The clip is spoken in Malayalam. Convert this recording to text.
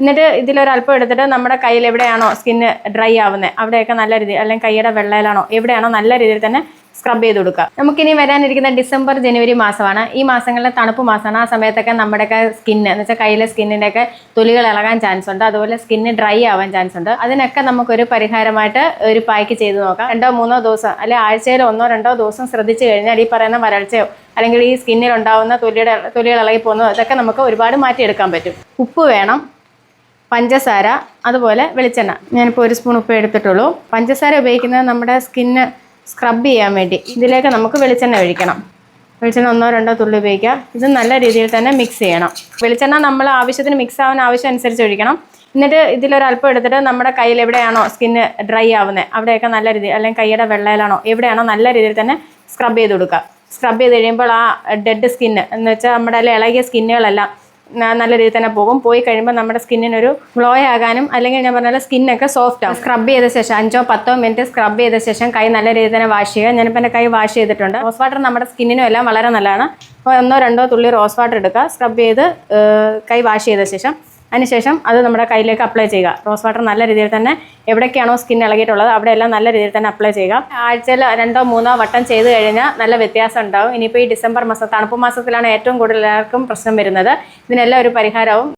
എന്നിട്ട് ഇതിലൊരല്പം എടുത്തിട്ട് നമ്മുടെ കയ്യിൽ എവിടെയാണോ സ്കിന്ന് ഡ്രൈ ആവുന്നത് അവിടെയൊക്കെ നല്ല രീതിയിൽ അല്ലെങ്കിൽ കൈയുടെ വെള്ളയിലാണോ എവിടെയാണോ നല്ല രീതിയിൽ തന്നെ സ്ക്രബ് ചെയ്ത് കൊടുക്കുക. നമുക്കിനി വരാനിരിക്കുന്ന ഡിസംബർ ജനുവരി മാസമാണ്. ഈ മാസങ്ങളിലെ തണുപ്പ് മാസമാണ്. ആ സമയത്തൊക്കെ നമ്മുടെയൊക്കെ സ്കിന്ന് എന്ന് വെച്ചാൽ കയ്യിലെ സ്കിന്നിന്റെയൊക്കെ തൊലികൾ ഇളകാൻ ചാൻസ് ഉണ്ട്. അതുപോലെ സ്കിന്ന് ഡ്രൈ ആവാൻ ചാൻസ് ഉണ്ട്. അതിനൊക്കെ നമുക്കൊരു പരിഹാരമായിട്ട് ഒരു പായ്ക്ക് ചെയ്ത് നോക്കാം. രണ്ടോ മൂന്നോ ദിവസം അല്ലെങ്കിൽ ആഴ്ചയിൽ ഒന്നോ രണ്ടോ ദിവസം ശ്രദ്ധിച്ചു കഴിഞ്ഞാൽ ഈ പറയുന്ന വരൾച്ചയോ അല്ലെങ്കിൽ ഈ സ്കിന്നിൽ ഉണ്ടാവുന്ന തൊലിയുടെ തൊലികൾ ഇളകി പോകുന്നതോ ഇതൊക്കെ നമുക്ക് ഒരുപാട് മാറ്റിയെടുക്കാൻ പറ്റും. ഉപ്പ് വേണം. പഞ്ചസാര അതുപോലെ വെളിച്ചെണ്ണ. ഞാനിപ്പോൾ ഒരു സ്പൂൺ ഉപ്പ് എടുത്തിട്ടുള്ളൂ. പഞ്ചസാര ഉപയോഗിക്കുന്നത് നമ്മുടെ സ്കിന്ന് സ്ക്രബ് ചെയ്യാൻ വേണ്ടി. ഇതിലേക്ക് നമുക്ക് വെളിച്ചെണ്ണ ഒഴിക്കണം. വെളിച്ചെണ്ണ ഒന്നോ രണ്ടോ തുള്ളി ഉപയോഗിക്കുക ഇത് നല്ല രീതിയിൽ തന്നെ മിക്സ് ചെയ്യണം. വെളിച്ചെണ്ണ നമ്മൾ ആവശ്യത്തിന് മിക്സ് ആവുന്ന ആവശ്യം അനുസരിച്ച് ഒഴിക്കണം. എന്നിട്ട് ഇതിലൊരല്പം എടുത്തിട്ട് നമ്മുടെ കയ്യിൽ എവിടെയാണോ സ്കിന്ന് ഡ്രൈ ആവുന്നത് അവിടെയൊക്കെ നല്ല രീതിയിൽ അല്ലെങ്കിൽ കൈയുടെ വെള്ളയിലാണോ എവിടെയാണോ നല്ല രീതിയിൽ തന്നെ സ്ക്രബ് ചെയ്ത് കൊടുക്കുക. സ്ക്രബ് ചെയ്ത് കഴിയുമ്പോൾ ആ ഡെഡ് സ്കിന്ന് എന്ന് വെച്ചാൽ നമ്മുടെ ഇളകിയ സ്കിന്നുകളെല്ലാം നല്ല രീതിയിൽ തന്നെ പോകും. പോയി കഴിയുമ്പോൾ നമ്മുടെ സ്കിന്നിനൊരു ഗ്ലോ ആകാനും അല്ലെങ്കിൽ ഞാൻ പറഞ്ഞ സ്കിന്നൊക്കെ സോഫ്റ്റ് ആകും സ്ക്രബ് ചെയ്ത ശേഷം അഞ്ചോ പത്തോ മിനിറ്റ് സ്ക്രബ് ചെയ്ത ശേഷം കൈ നല്ല രീതിയിൽ തന്നെ വാഷ് ചെയ്യുക. ഞാനിപ്പോൾ എന്റെ കൈ വാഷ് ചെയ്തിട്ടുണ്ട്. റോസ് വാട്ടർ നമ്മുടെ സ്കിന്നിനും എല്ലാം വളരെ നല്ലതാണ്. അപ്പോൾ ഒന്നോ രണ്ടോ തുള്ളി റോസ് വാട്ടർ എടുക്കുക. സ്ക്രബ് ചെയ്ത് കൈ വാഷ് ചെയ്ത ശേഷം അതിനുശേഷം അത് നമ്മുടെ കയ്യിലേക്ക് അപ്ലൈ ചെയ്യുക. റോസ് വാട്ടർ നല്ല രീതിയിൽ തന്നെ എവിടേക്കാണോ സ്കിൻ ഇളകിയിട്ടുള്ളത് അവിടെയെല്ലാം നല്ല രീതിയിൽ തന്നെ അപ്ലൈ ചെയ്യുക. ആഴ്ചയിൽ രണ്ടോ മൂന്നോ വട്ടം ചെയ്ത് കഴിഞ്ഞാൽ നല്ല വ്യത്യാസം ഉണ്ടാവും. ഇനിയിപ്പോൾ ഈ ഡിസംബർ മാസം തണുപ്പ് മാസത്തിലാണ് ഏറ്റവും കൂടുതൽ എല്ലാവർക്കും പ്രശ്നം വരുന്നത്. ഇതിനെല്ലാം ഒരു പരിഹാരവും